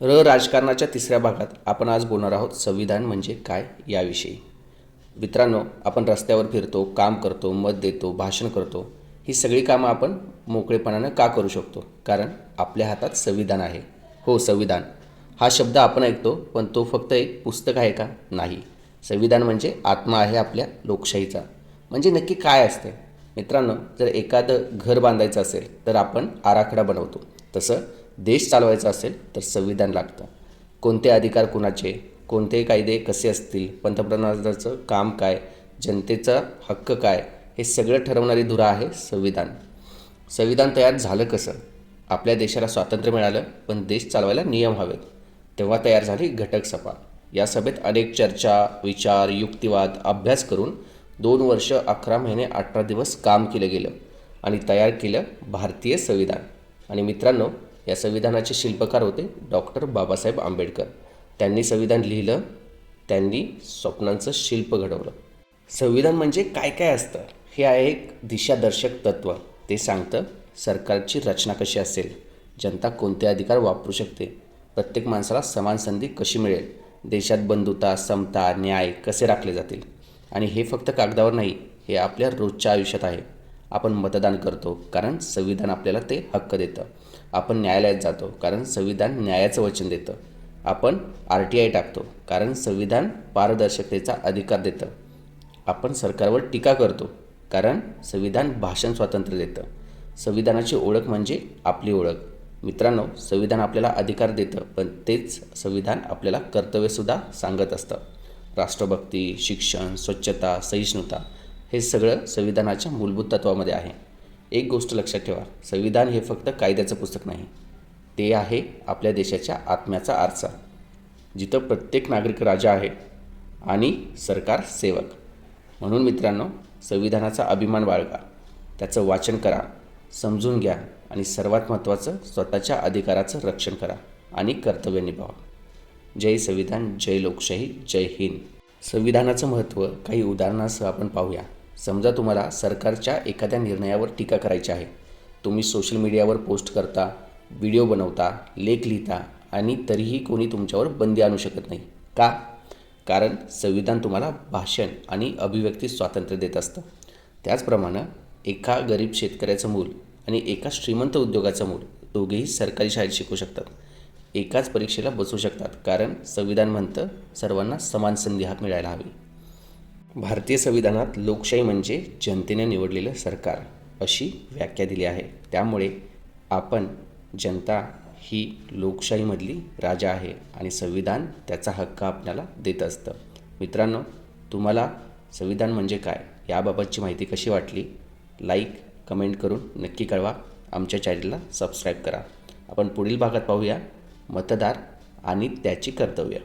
र राजकारणाच्या तिसऱ्या भागात आपण आज बोलणार आहोत संविधान म्हणजे काय याविषयी. मित्रांनो आपण रस्त्यावर फिरतो काम करतो मत देतो भाषण करतो ही सगळी कामं आपण मोकळेपणानं का करू शकतो? कारण आपल्या हातात संविधान आहे. हो संविधान. हा शब्द आपण ऐकतो पण तो फक्त एक पुस्तक आहे का? नाही. संविधान म्हणजे आत्मा आहे आपल्या लोकशाहीचा. म्हणजे नक्की काय असते? मित्रांनो जर एखादं घर बांधायचं असेल तर आपण आराखडा बनवतो. तसं देश चालवायचा असेल तर संविधान लागतं. कोणते अधिकार कुणाचे कोणते कायदे कसे असतील पंतप्रधानाचं काम काय जनतेचा हक्क काय हे सगळं ठरवणारी धुरा आहे संविधान. संविधान तयार झालं कसं? आपल्या देशाला स्वातंत्र्य मिळालं पण देश चालवायला नियम हवेत. तेव्हा तयार झाली घटक सभा. या सभेत अनेक चर्चा विचार युक्तिवाद अभ्यास करून दोन वर्ष अकरा महिने अठरा दिवस काम केलं गेलं आणि तयार केलं भारतीय संविधान. आणि मित्रांनो या संविधानाचे शिल्पकार होते डॉक्टर बाबासाहेब आंबेडकर. त्यांनी संविधान लिहिलं त्यांनी स्वप्नांचं शिल्प घडवलं. संविधान म्हणजे काय काय असतं? हे आहे एक दिशादर्शक तत्त्व ते सांगतं सरकारची रचना कशी असेल? जनता कोणते अधिकार वापरू शकते? प्रत्येक माणसाला समान संधी कशी मिळेल? देशात बंधुता समता न्याय कसे राखले जातील? आणि हे फक्त कागदावर नाही हे आपल्या रोजच्या आयुष्यात आहे. आपण मतदान करतो कारण संविधान आपल्याला ते हक्क देतं. आपण न्यायालयात जातो कारण संविधान न्यायाचं वचन देतं. आपण आर टी आय टाकतो कारण संविधान पारदर्शकतेचा अधिकार देतं. आपण सरकारवर टीका करतो कारण संविधान भाषण स्वातंत्र्य देतं. संविधानाची ओळख म्हणजे आपली ओळख. मित्रांनो संविधान आपल्याला अधिकार देतं पण तेच संविधान आपल्याला कर्तव्यसुद्धा सांगत असतं. राष्ट्रभक्ती शिक्षण स्वच्छता सहिष्णुता हे सगळं संविधानाच्या मूलभूत तत्वामध्ये आहे. एक गोष्ट लक्षात ठेवा संविधान हे फक्त कायद्याचं पुस्तक नाही. ते आहे आपल्या देशाच्या आत्म्याचा आरसा जिथं प्रत्येक नागरिक राजा आहे आणि सरकार सेवक. म्हणून मित्रांनो संविधानाचा अभिमान बाळगा. त्याचं वाचन करा समजून घ्या आणि सर्वात महत्त्वाचं स्वतःच्या अधिकाराचं रक्षण करा आणि कर्तव्य निभावा. जय संविधान जय लोकशाही जय हिंद. संविधानाचं महत्त्व काही उदाहरणासह आपण पाहूया. समजा तुम्हाला सरकारच्या एखाद्या निर्णयावर टीका करायची आहे. तुम्ही सोशल मीडियावर पोस्ट करता व्हिडिओ बनवता लेख लिहिता आणि तरीही कोणी तुमच्यावर बंदी आणू शकत नाही. का? कारण संविधान तुम्हाला भाषण आणि अभिव्यक्ती स्वातंत्र्य देत असतं. त्याचप्रमाणे एका गरीब शेतकऱ्याचं मूल आणि एका श्रीमंत उद्योगाचं मूल दोघेही सरकारी शाळेत शिकू शकतात. एकाच परीक्षेला बसू शकतात कारण संविधान म्हणतं सर्वांना समान संधी हा मिळायला हवी. भारतीय संविधानात लोकशाही म्हणजे जनतेने निवडलेलं सरकार अशी व्याख्या दिली आहे. त्यामुळे आपण जनता ही लोकशाहीमधली राजा आहे आणि संविधान त्याचा हक्क आपल्याला देत असतं. मित्रांनो तुम्हाला संविधान म्हणजे काय याबाबतची माहिती कशी वाटली? लाईक कमेंट करून नक्की कळवा. आमच्या चॅनलला सबस्क्राईब करा. आपण पुढील भागात पाहूया. मतदार आणि त्याची कर्तव्य.